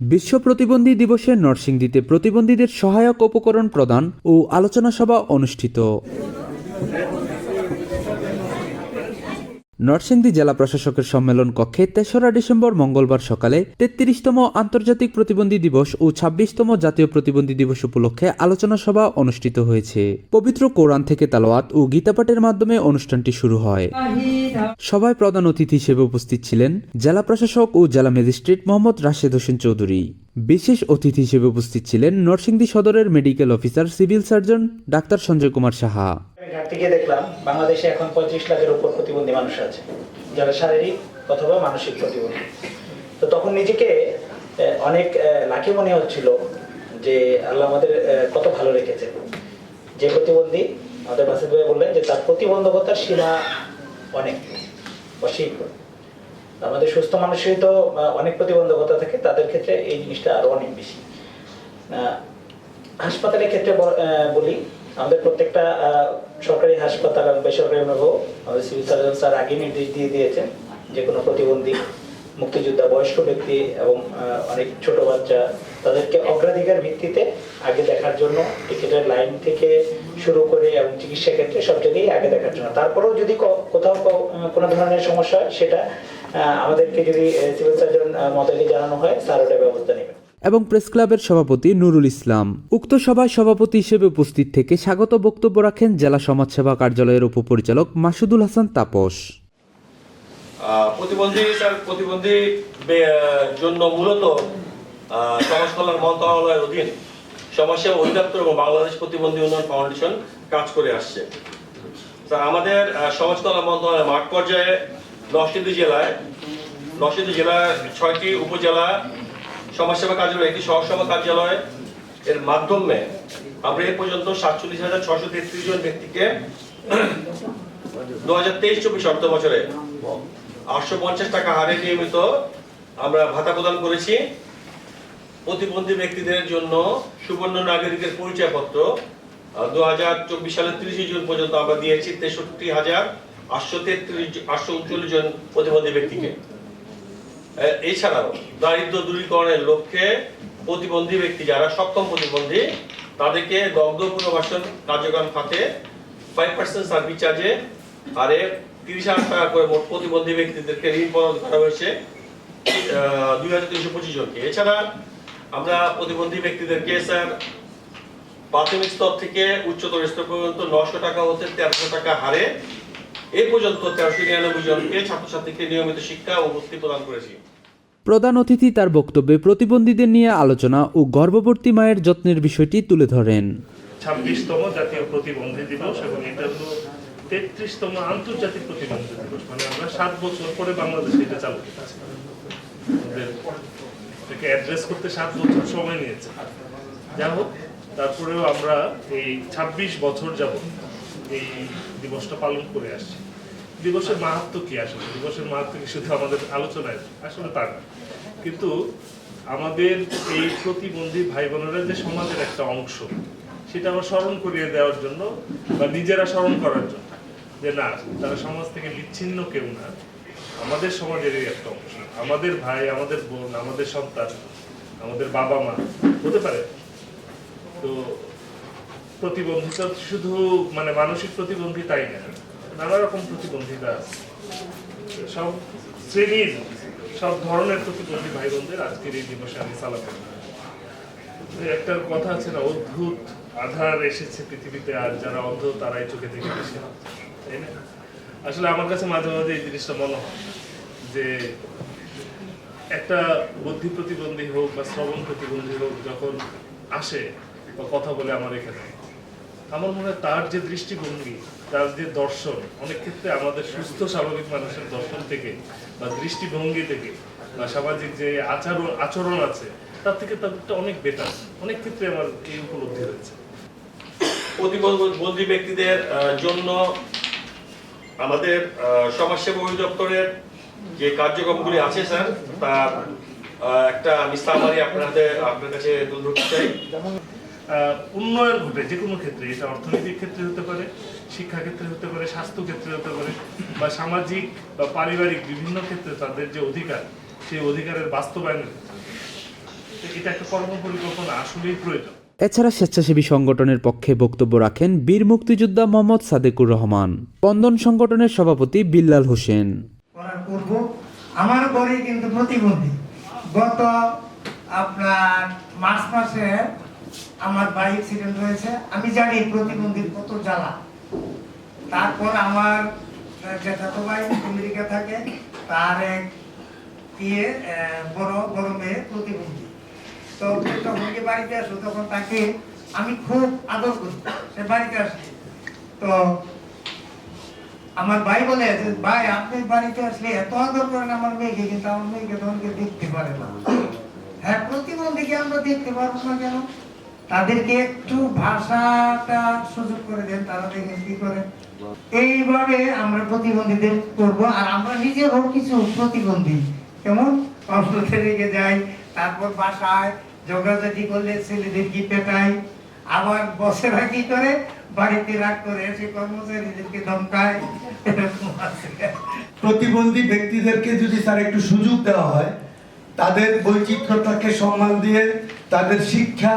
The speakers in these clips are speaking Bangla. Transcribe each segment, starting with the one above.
বিশ্ব প্রতিবন্ধী দিবসে নরসিংদীতে প্রতিবন্ধীদের সহায়ক উপকরণ প্রদান ও আলোচনা সভা অনুষ্ঠিত। নরসিংদী জেলা প্রশাসকের সম্মেলন কক্ষে তেসরা ডিসেম্বর মঙ্গলবার সকালে তেত্রিশতম আন্তর্জাতিক প্রতিবন্ধী দিবস ও ছাব্বিশতম জাতীয় প্রতিবন্ধী দিবস উপলক্ষে আলোচনা সভা অনুষ্ঠিত হয়েছে। পবিত্র কোরআন থেকে তালাওয়াত ও গীতাপাঠের মাধ্যমে অনুষ্ঠানটি শুরু হয়। সভায় প্রধান অতিথি হিসেবে উপস্থিত ছিলেন জেলা প্রশাসক ও জেলা ম্যাজিস্ট্রেট মোহাম্মদ রাশেদ হোসেন চৌধুরী। বিশেষ অতিথি হিসেবে উপস্থিত ছিলেন নরসিংদী সদরের মেডিকেল অফিসার, সিভিল সার্জন ডাক্তার সঞ্জয় কুমার সাহা। ঘাটতে গিয়ে দেখলাম, বাংলাদেশে এখন পঁয়ত্রিশ লাখের উপর প্রতিবন্ধী মানুষ আছে, যারা শারীরিক অথবা মানসিক প্রতিবন্ধী। তো তখন নিজেকে অনেক লাকি মনে হচ্ছিল যে আল্লাহ আমাদের কত ভালো রেখেছে। যে প্রতিবন্ধী আমাদের বাসিদ ভাই বললেন যে তার প্রতিবন্ধকতার সীমা অনেক অসীম আমাদের সুস্থ মানুষেরই তো অনেক প্রতিবন্ধকতা থাকে, তাদের ক্ষেত্রে এই জিনিসটা আরও অনেক বেশি। হাসপাতালের ক্ষেত্রে বলি, আমাদের প্রত্যেকটা সরকারি হাসপাতাল এবং বেসরকারি বিভাগও আমাদের সিভিল সার্জন স্যার আগে নির্দেশ দিয়ে দিয়েছেন যে কোনো প্রতিবন্ধী, মুক্তিযোদ্ধা, বয়স্ক ব্যক্তি এবং অনেক ছোট বাচ্চা, তাদেরকে অগ্রাধিকার ভিত্তিতে আগে দেখার জন্য টিকিটের লাইন থেকে শুরু করে এবং চিকিৎসা ক্ষেত্রে সব জায়গায় আগে দেখার জন্য। তারপরেও যদি কোথাও কোনো ধরনের সমস্যা হয়, সেটা আমাদেরকে যদি সিভিল সার্জন মতাকে জানানো হয়, স্যার ওটা ব্যবস্থা নেবেন। এবং প্রেস ক্লাবের সভাপতি নুরুল ইসলাম। উক্ত সভায় সভাপতি হিসেবে উপস্থিত থেকে স্বাগত বক্তব্য রাখেন জেলা সমাজসেবা কার্যালয়ের উপপরিচালক মাসুদুল হাসান তাপস। প্রতিবন্ধী স্যার, প্রতিবন্ধী জন্য মূলত সমাজ কল্যাণ মন্ত্রণালয়ের অধীন সমাজসেবা অধিদপ্তর এবং বাংলাদেশ প্রতিবন্ধী উন্নয়ন ফাউন্ডেশন কাজ করে আসছে। স্যার আমাদের সমাজ কল্যাণ মন্ত্রণালয় মাঠ পর্যায়ে নরসিংদী জেলায়, নরসিংদী জেলার ছয়টি উপজেলা সমাজসেবা কার্যালয়, একটি সহসেবা কার্যালয় এর মাধ্যমে আমরা এ পর্যন্ত সাতচল্লিশ হাজার ছশো তেত্রিশ জন ব্যক্তিকে দু হাজার তেইশ চব্বিশ অর্থ বছরে আটশো পঞ্চাশ টাকা হারে নিয়মিত আমরা ভাতা প্রদান করেছি। প্রতিবন্ধী ব্যক্তিদের জন্য সুবর্ণ নাগরিকের পরিচয়পত্র দু হাজার চব্বিশ সালের তিরিশে জুন পর্যন্ত আমরা দিয়েছি তেষট্টি হাজার আটশো তেত্রিশ, আটশো উনচল্লিশ জন প্রতিবন্ধী ব্যক্তিকে। এছাড়াও দারিদ্র দূরীকরণের লক্ষ্যে প্রতিবন্ধী ব্যক্তি যারা সক্ষম প্রতিবন্ধী, তাদেরকে দগ্ধ পুনর্বাসন কার্যক্রম খাতে ফাইভ পার্সেন্ট সার্ভিস চার্জে আরে তিরিশ হাজার টাকা করে মোট প্রতিবন্ধী ব্যক্তিদেরকে ঋণ প্রদান করা হয়েছে দুই হাজার তিনশো পঁচিশ জনকে। এছাড়া আমরা প্রতিবন্ধী ব্যক্তিদেরকে, স্যার, প্রাথমিক স্তর থেকে উচ্চতর স্তর পর্যন্ত নশো টাকা হতে তেরোশো টাকা হারে এ পর্যন্ত তেরোশো নিরানব্বই জনকে ছাত্রছাত্রীকে নিয়মিত শিক্ষা ও ভর্তি প্রদান করেছি। প্রধান অতিথি তার বক্তব্যে প্রতিবন্ধীদের নিয়ে আলোচনা ও গর্ভবতী মায়ের যত্নের বিষয়টি তুলে ধরেন। ছাব্বিশতম জাতীয় প্রতিবন্ধী দিবস এবং এটা হলো তেত্রিশতম আন্তর্জাতিক প্রতিবন্ধী দিবস। মানে আমরা সাত বছর পরে বাংলাদেশে এটা চালু এটাকে অ্যাড্রেস করতে সাত বছর সময় নিয়েছে। যা হোক তারপরেও আমরা এই ছাব্বিশ বছর যাব এই দিবসটা পালন করে আসছি। দিবসের মাহাত্ম কি আসলে? দিবসের মাহাত্ম কি শুধু আমাদের আলোচনায়? আসলে তা না। কিন্তু আমাদের এই প্রতিবন্ধী ভাই বোনেরা যে সমাজের একটা অংশ, সেটা আমরা স্মরণ করিয়ে দেওয়ার জন্য বা নিজেরা স্মরণ করার জন্য। যে না, তারা সমাজ থেকে বিচ্ছিন্ন কেউ না। আমাদের সমাজেরই একটা অংশ। আমাদের ভাই, আমাদের বোন, আমাদের সন্তান, আমাদের বাবা মা হতে পারে। তো প্রতিবন্ধিতা শুধু মানে মানসিক প্রতিবন্ধী তাই না নানা রকম প্রতিবন্ধিতা আছে। সব শ্রেণির, সব ধরনের প্রতিবন্ধী ভাই বোনদের আজকের এই দিবসে আমি সালাম একটা কথা আছে না, অদ্ভুত আধার এসেছে পৃথিবীতে, আর যারা অন্ধ তারাই চোখে দেখে বেশি তাই না? আসলে আমার কাছে মাঝে মাঝে এই জিনিসটা মনে হয় যে একটা বুদ্ধি প্রতিবন্ধী হোক বা শ্রবণ প্রতিবন্ধী হোক যখন আসে বা কথা বলে আমার এখানে আমার মনে হয় তার যে দৃষ্টিভঙ্গি, তার যে দর্শন, অনেক ক্ষেত্রে আমাদের সুস্থ স্বাভাবিক মানুষের দর্শন থেকে বা দৃষ্টিভঙ্গি থেকে বা সামাজিক যে আচরণ আচরণ আছে, তার থেকে তাদেরটা অনেক বেটার অনেক ক্ষেত্রে আমার এই উপলব্ধি হয়েছে। প্রতিবন্ধী ব্যক্তিদের জন্য আমাদের সমাজসেবা অধিদপ্তরের যে কার্যক্রমগুলি আছে, স্যার, তার একটা আমি সামারি আপনাদের, আপনার কাছে তুলে ধরতে চাই। উন্নয়ন ঘটে যে কোনো ক্ষেত্রে এটা অর্থনৈতিক ক্ষেত্রে হতে পারে শিক্ষা ক্ষেত্রে হতে পারে স্বাস্থ্য ক্ষেত্রে হতে পারে বা সামাজিক বা পারিবারিক বিভিন্ন ক্ষেত্রে তাদের যে অধিকার সেই অধিকারের বাস্তবায়নের এটা একটা কর্ম পরিকল্পনা আসলেই প্রয়োজন। এছাড়া স্বেচ্ছাসেবী সংগঠনের পক্ষে বক্তব্য রাখেন বীর মুক্তিযোদ্ধা মোহাম্মদ সাদেকুর রহমান স্পন্দন সংগঠনের সভাপতি বিল্লাল হোসেন। আমার ঘরে কিন্তু প্রতিবন্ধী। গত আপনার মার্চ মাসে আমার বাইক অ্যাক্সিডেন্ট হয়েছে। আমি জানি প্রতিবন্ধীর কত জ্বালা। তারপর আমার জ্যাঠাতো ভাই আমেরিকা থাকে, তার এক ইয়ে বড় বড় মেয়ে প্রতিবন্ধী। তো যখন কি বাড়িতে আসলো তখন তাকে আমি খুব আদর করি। সে বাড়িতে আসলে তো আমার ভাই বলে ভাই, আপনি বাড়িতে আসলে এত আদর করেন আমার মেয়েকে, কিন্তু আমার মেয়েকে তখন দেখতে পারে না। হ্যাঁ প্রতিবন্ধীকে আমরা দেখতে পারব না কেন? তাদেরকে একটু ভাষাটা সুযোগ করে দেন, তারা দেখেন কি করে। এইভাবে আমরা প্রতিবন্ধীদের করব, আর আমরা নিজেরও কিছু প্রতিবন্ধী। কেমন? কম্পিউটারে রেখে যাই, তারপর বাসায় যোগাযোগি করলে ছেলেদের কি পেটাই আবার বসেরা কি করে? বাড়িতে রাগ করে এসে কর্মচারীদেরকে ধমকায়। প্রতিবন্ধী ব্যক্তিদেরকে যদি স্যার একটু সুযোগ দেওয়া হয়, তাদের বৈচিত্র্যতাকে সম্মান দিয়ে, তাদের শিক্ষা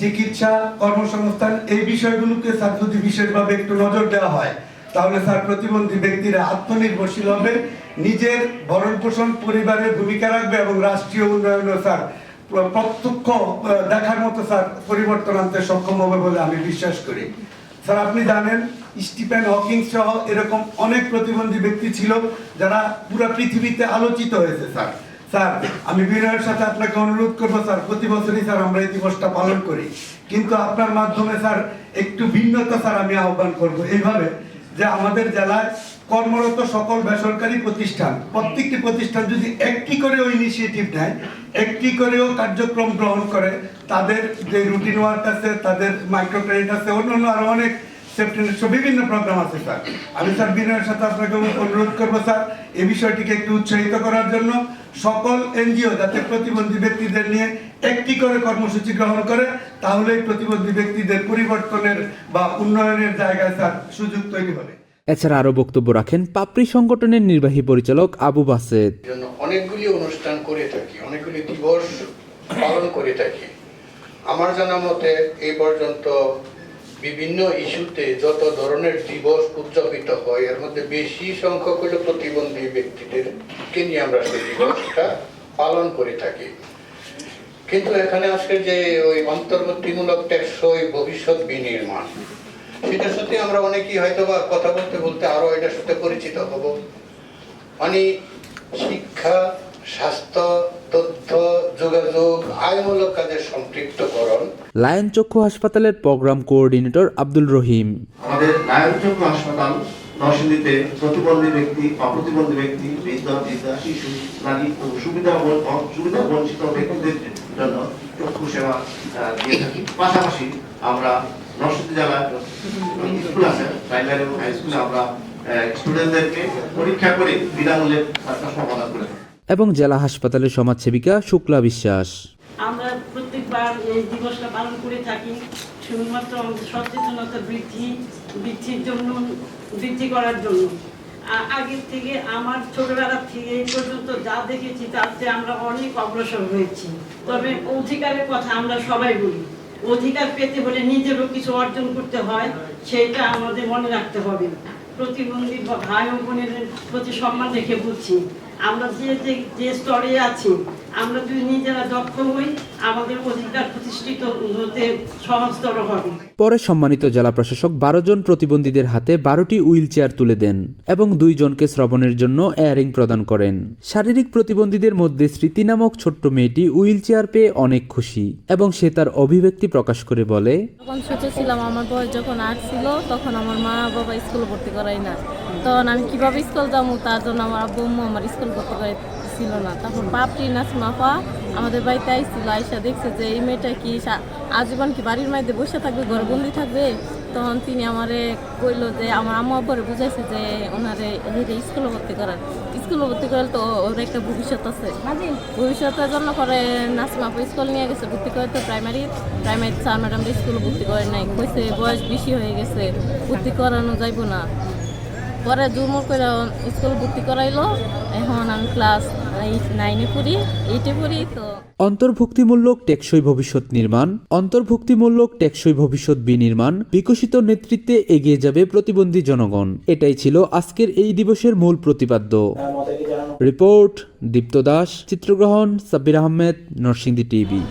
চিকিৎসা কর্মসংস্থান এই বিষয়গুলোকে স্যার যদি বিশেষভাবে একটু নজর দেওয়া হয়, তাহলে স্যার প্রতিবন্ধী ব্যক্তিরা আত্মনির্ভরশীল হবে, নিজের ভরণ পোষণ পরিবারের ভূমিকা রাখবে এবং রাষ্ট্রীয় উন্নয়নে স্যার প্রত্যক্ষ দেখার মতো স্যার পরিবর্তন আনতে সক্ষম হবে বলে আমি বিশ্বাস করি। স্যার, আপনি জানেন, স্টিফেন হকিং সহ এরকম অনেক প্রতিবন্ধী ব্যক্তি ছিল যারা পুরো পৃথিবীতে আলোচিত হয়েছে, স্যার। স্যার, আমি বিনয়ের সাথে আপনাকে অনুরোধ করব, স্যার, প্রতি বছরই, স্যার, আমরা এই দিবসটা পালন করি। কিন্তু আপনার মাধ্যমে, স্যার, একটু ভিন্নতা, স্যার, আমি আহ্বান করব এইভাবে যে আমাদের জেলায় কর্মরত সকল বেসরকারি প্রতিষ্ঠান, প্রত্যেকটি প্রতিষ্ঠান যদি একটি করেও ইনিশিয়েটিভ নেয়, একটি করেও কার্যক্রম গ্রহণ করে, তাদের যে রুটিন ওয়ার্ক আছে, তাদের মাইক্রো ক্রেডিট আছে, অন্যান্য আরও অনেক সেফটিনেট বিভিন্ন প্রোগ্রাম আছে স্যার আমি স্যার বিনয়ের সাথে আপনাকে অনুরোধ করব স্যার এই বিষয়টিকে একটু উৎসাহিত করার জন্য সকল এনজিও যাতে প্রতিবন্ধী ব্যক্তিদের নিয়ে একটি করে কর্মসূচি গ্রহণ করে তাহলে প্রতিবন্ধী ব্যক্তিদের পরিবর্তনের বা উন্নয়নের জায়গায় স্যার সুযোগ তৈরি হবে। এছাড়া আরও বক্তব্য রাখেন পাপড়ি সংগঠনের নির্বাহী পরিচালক আবু বাসেদ। অনেকগুলি অনুষ্ঠান করে থাকি অনেকগুলি দিবস পালন করে থাকি। আমার জানা মতে এই পর্যন্ত বিভিন্ন ইস্যুতে যত ধরনের দিবস উদযাপিত হয়, এর মধ্যে বেশি সংখ্যক হলো প্রতিবন্ধী ব্যক্তিদেরকে নিয়ে আমরা সেই দিবসটা পালন করে থাকি। কিন্তু এখানে আজকে যে ওই অন্তর্বর্তীমূলক টেকসই ভবিষ্যৎ বিনির্মাণ, সেটার সাথে আমরা অনেকেই হয়তো বা কথা বলতে বলতে আরও এটার সাথে পরিচিত হব। মানে শিক্ষা, স্বাস্থ্য তথ্য যোগাযোগ আয়মূলক কাজের সম্পৃক্তকরণ। লায়ন চক্ষু হাসপাতালের প্রোগ্রাম কোঅর্ডিনেটর আব্দুল রহিম। আমাদের নারায়ণচক্র হাসপাতাল নরসিংদীতে প্রতিবন্ধী ব্যক্তি অপ্রতিবন্ধী ব্যক্তি বৃদ্ধ বৃদ্ধা শিশু নারী ও সুবিধা সুবিধা বঞ্চিত ব্যক্তিদের জন্য চক্ষু সেবা দিয়ে থাকি। পাশাপাশি আমরা নরসিংদী জেলার স্কুল আছে প্রাইমারি এবং হাই স্কুলে আমরা স্টুডেন্টদেরকে পরীক্ষা করে বিনামূল্যে চশমা প্রদান করে থাকি এবং জেলা হাসপাতালের সমাজসেবিকা শুক্লা বিশ্বাস। আমরা প্রত্যেকবার এই দিবসটা পালন করে থাকি। শুধুমাত্র সচেতনতা বৃদ্ধি, বৃদ্ধির জন্য, বৃদ্ধি করার জন্য। আগের থেকে আমার ছোটবেলা থেকে এই পর্যন্ত যা দেখেছি তাতে আমরা অনেক অগ্রসর হয়েছি। তবে অধিকারের কথা আমরা সবাই বলি। অধিকার পেতে হলে নিজেরও কিছু অর্জন করতে হয় সেটা আমাদের মনে রাখতে হবে। প্রতিবন্ধী ভাই ও বোনের প্রতি সম্মান রেখে বলছি। আমরা যে যে স্তরে আছি আমরা যদি নিজেরা দক্ষ হই আমাদের অধিকার প্রতিষ্ঠিত হতে সহজতর হবে। পরে সম্মানিত জেলা প্রশাসক বারো জন প্রতিবন্ধীদের হাতে বারোটি হুইল চেয়ার তুলে দেন এবং দুইজনকে শ্রবণের জন্য এয়ারিং প্রদান করেন। শারীরিক প্রতিবন্ধীদের মধ্যে স্মৃতি নামক ছোট্ট মেয়েটি হুইল চেয়ার পেয়ে অনেক খুশি এবং সে তার অভিব্যক্তি প্রকাশ করে বলে যখন ছোট ছিলাম আমার বয়স যখন আট ছিল তখন আমার মা বাবা স্কুলে ভর্তি করাই না। তখন আমি কীভাবে স্কুল যাব তার জন্য আমার আব্বু আম্মু আমার স্কুল ভর্তি করাই ছিল না। তখন পাপড়ি নাসমাফা আমাদের বাড়িতে আইছিল আইসা দেখছে যে এই মেয়েটা কি আজীবন কি বাড়ির মাইতে বসে থাকবে ঘরবন্দি থাকবে? তখন তিনি আমারে কইলো যে আমার আম্মু আব্বারে বুঝাইছে যে ওনারে হেরে স্কুলে ভর্তি করার। স্কুলে ভর্তি করলে তো ওর একটা ভবিষ্যৎ আছে। ভবিষ্যতের জন্য করে নাসিমা স্কুল নিয়ে গেছে ভর্তি করে তো প্রাইমারি প্রাইমারি স্যার ম্যাডাম স্কুলে ভর্তি করে নাই। কইছে বয়স বেশি হয়ে গেছে ভর্তি করানো যাইব না। পরে জুমুর করে স্কুল ভর্তি করাইলো। এখন আমি ক্লাস নাইনে পড়ি এইটে পড়ি, তো অন্তর্ভুক্তিমূলক টেকসই ভবিষ্যৎ নির্মাণ, অন্তর্ভুক্তিমূলক টেকসই ভবিষ্যৎ বিনির্মাণ বিকশিত নেতৃত্বে এগিয়ে যাবে প্রতিবন্ধী জনগণ। এটাই ছিল আজকের এই দিবসের মূল প্রতিপাদ্য। রিপোর্ট দীপ্ত দাস, চিত্রগ্রহণ সাব্বির আহমেদ, নরসিংদী টিভি।